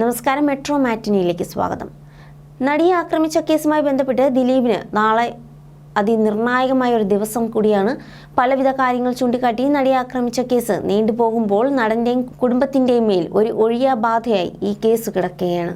നമസ്കാരം മെട്രോ മാറ്റിനിയിലേക്ക് സ്വാഗതം. നടിയെ ആക്രമിച്ച കേസുമായി ബന്ധപ്പെട്ട് ദിലീപിന് നാളെ അതിനിർണായകമായ ഒരു ദിവസം കൂടിയാണ് പലവിധ കാര്യങ്ങൾ ചൂണ്ടിക്കാട്ടി നടിയെ ആക്രമിച്ച കേസ് നീണ്ടുപോകുമ്പോൾ നടന്റെയും കുടുംബത്തിന്റെയും മേൽ ഒരു ഒഴിയാബാധയായി ഈ കേസ് കിടക്കുകയാണ്.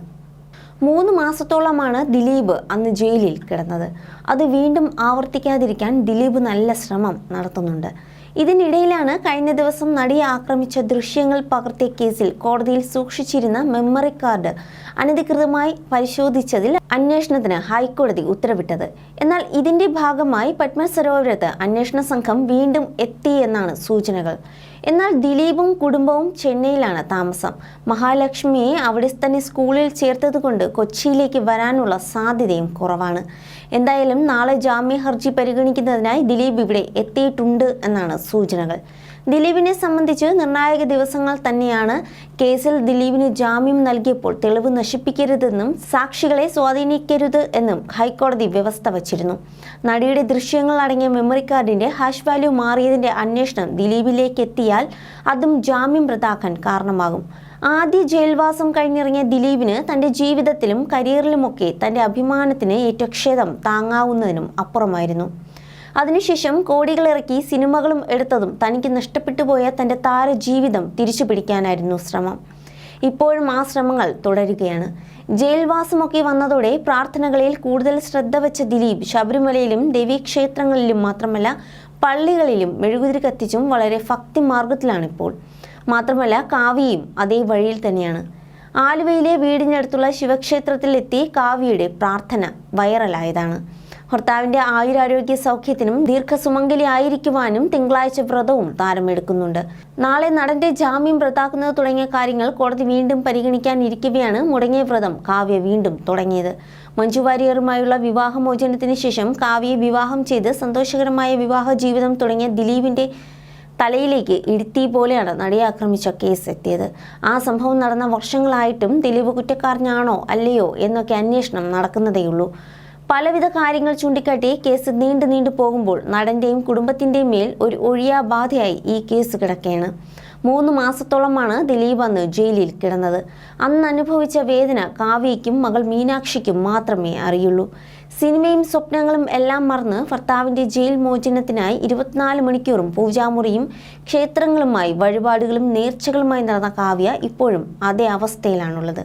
മൂന്ന് മാസത്തോളമാണ് ദിലീപ് അന്ന് ജയിലിൽ കിടന്നത്. അത് വീണ്ടും ആവർത്തിക്കാതിരിക്കാൻ ദിലീപ് നല്ല ശ്രമം നടത്തുന്നുണ്ട്. ഇതിനിടയിലാണ് കഴിഞ്ഞ ദിവസം നടിയെ ആക്രമിച്ച ദൃശ്യങ്ങൾ പകർത്തിയ കേസിൽ കോടതിയിൽ സൂക്ഷിച്ചിരുന്ന മെമ്മറി കാർഡ് അനധികൃതമായി പരിശോധിച്ചതിൽ അന്വേഷണത്തിന് ഹൈക്കോടതി ഉത്തരവിട്ടത്. എന്നാൽ ഇതിന്റെ ഭാഗമായി പത്മ സരോവരത്ത് അന്വേഷണ സംഘം വീണ്ടും എത്തി എന്നാണ് സൂചനകൾ. എന്നാൽ ദിലീപും കുടുംബവും ചെന്നൈയിലാണ് താമസം. മഹാലക്ഷ്മിയെ അവിടെ തന്നെ സ്കൂളിൽ ചേർത്തതുകൊണ്ട് കൊച്ചിയിലേക്ക് വരാനുള്ള സാധ്യതയും കുറവാണ്. എന്തായാലും നാളെ ജാമ്യ ഹർജി പരിഗണിക്കുന്നതിനായി ദിലീപ് ഇവിടെ എത്തിയിട്ടുണ്ട് എന്നാണ് സൂചനകൾ. ദിലീപിനെ സംബന്ധിച്ച് നിർണായക ദിവസങ്ങൾ തന്നെയാണ് കേസിൽ ദിലീപിന് ജാമ്യം നൽകിയപ്പോൾ തെളിവ് നശിപ്പിക്കരുതെന്നും സാക്ഷികളെ സ്വാധീനിക്കരുത് എന്നും ഹൈക്കോടതി വ്യവസ്ഥ വച്ചിരുന്നു. നടിയുടെ ദൃശ്യങ്ങൾ അടങ്ങിയ മെമ്മറി കാർഡിന്റെ ഹാഷ് വാല്യൂ മാറിയതിന്റെ അന്വേഷണം ദിലീപിലേക്ക് എത്തിയാൽ അതും ജാമ്യം റദ്ദാക്കാൻ കാരണമാകും. ആദ്യ ജയിൽവാസം കഴിഞ്ഞിറങ്ങിയ ദിലീപിന് തന്റെ ജീവിതത്തിലും കരിയറിലുമൊക്കെ തന്റെ അഭിമാനത്തിന് ഏറ്റക്ഷേദം താങ്ങാവുന്നതിനും അപ്പുറമായിരുന്നു. അതിനുശേഷം കോടികളിറക്കി സിനിമകളും എടുത്തതും തനിക്ക് നഷ്ടപ്പെട്ടു പോയ തന്റെ താരജീവിതം തിരിച്ചു പിടിക്കാനായിരുന്നു ശ്രമം. ഇപ്പോഴും ആ ശ്രമങ്ങൾ തുടരുകയാണ്. ജയിൽവാസമൊക്കെ വന്നതോടെ പ്രാർത്ഥനകളിൽ കൂടുതൽ ശ്രദ്ധ വെച്ച ദിലീപ് ശബരിമലയിലും ദേവീക്ഷേത്രങ്ങളിലും മാത്രമല്ല പള്ളികളിലും മെഴുകുതിരി കത്തിച്ചും വളരെ ഭക്തി മാർഗത്തിലാണിപ്പോൾ മാത്രമല്ല കാവ്യയും അതേ വഴിയിൽ തന്നെയാണ്. ആലുവയിലെ വീടിനടുത്തുള്ള ശിവക്ഷേത്രത്തിലെത്തി കാവ്യയുടെ പ്രാർത്ഥന വൈറലായതാണ്. ഭർത്താവിന്റെ ആയുരാരോഗ്യ സൗഖ്യത്തിനും ദീർഘസുമംഗലി ആയിരിക്കുവാനും തിങ്കളാഴ്ച വ്രതവും താരമെടുക്കുന്നുണ്ട്. നാളെ നടന്റെ ജാമ്യം റദ്ദാക്കുന്നത് തുടങ്ങിയ കാര്യങ്ങൾ കോടതി വീണ്ടും പരിഗണിക്കാനിരിക്കവെയാണ് മുടങ്ങിയ വ്രതം കാവ്യ വീണ്ടും തുടങ്ങിയത്. മഞ്ജു വാര്യറുമായുള്ള വിവാഹമോചനത്തിന് ശേഷം കാവ്യയെ വിവാഹം ചെയ്ത് സന്തോഷകരമായ വിവാഹ ജീവിതം തുടങ്ങിയ ദിലീപിന്റെ തലയിലേക്ക് ഇടുത്തി പോലെയാണ് നടിയെ ആക്രമിച്ച കേസ് എത്തിയത് ആ സംഭവം നടന്ന വർഷങ്ങളായിട്ടും ദിലീപ് കുറ്റക്കാരനാണോ അല്ലയോ എന്നൊക്കെ അന്വേഷണം നടക്കുന്നതേയുള്ളൂ. പലവിധ കാര്യങ്ങൾ ചൂണ്ടിക്കാട്ടി കേസ് നീണ്ടു നീണ്ടു പോകുമ്പോൾ നടന്റെയും കുടുംബത്തിന്റെയും മേൽ ഒരു ഒഴിയാബാധയായി ഈ കേസ് കിടക്കുകയാണ്. മൂന്ന് മാസത്തോളമാണ് ദിലീപ് അന്ന് ജയിലിൽ കിടന്നത്. അന്ന് അനുഭവിച്ച വേദന കാവ്യയ്ക്കും മകൾ മീനാക്ഷിക്കും മാത്രമേ അറിയുള്ളൂ. സിനിമയും സ്വപ്നങ്ങളും എല്ലാം മറന്ന് ഭർത്താവിന്റെ ജയിൽ മോചനത്തിനായി ഇരുപത്തിനാല് മണിക്കൂറും പൂജാമുറിയും ക്ഷേത്രങ്ങളുമായി വഴിപാടുകളും നേർച്ചകളുമായി നടന്ന കാവ്യ ഇപ്പോഴും അതേ അവസ്ഥയിലാണുള്ളത്.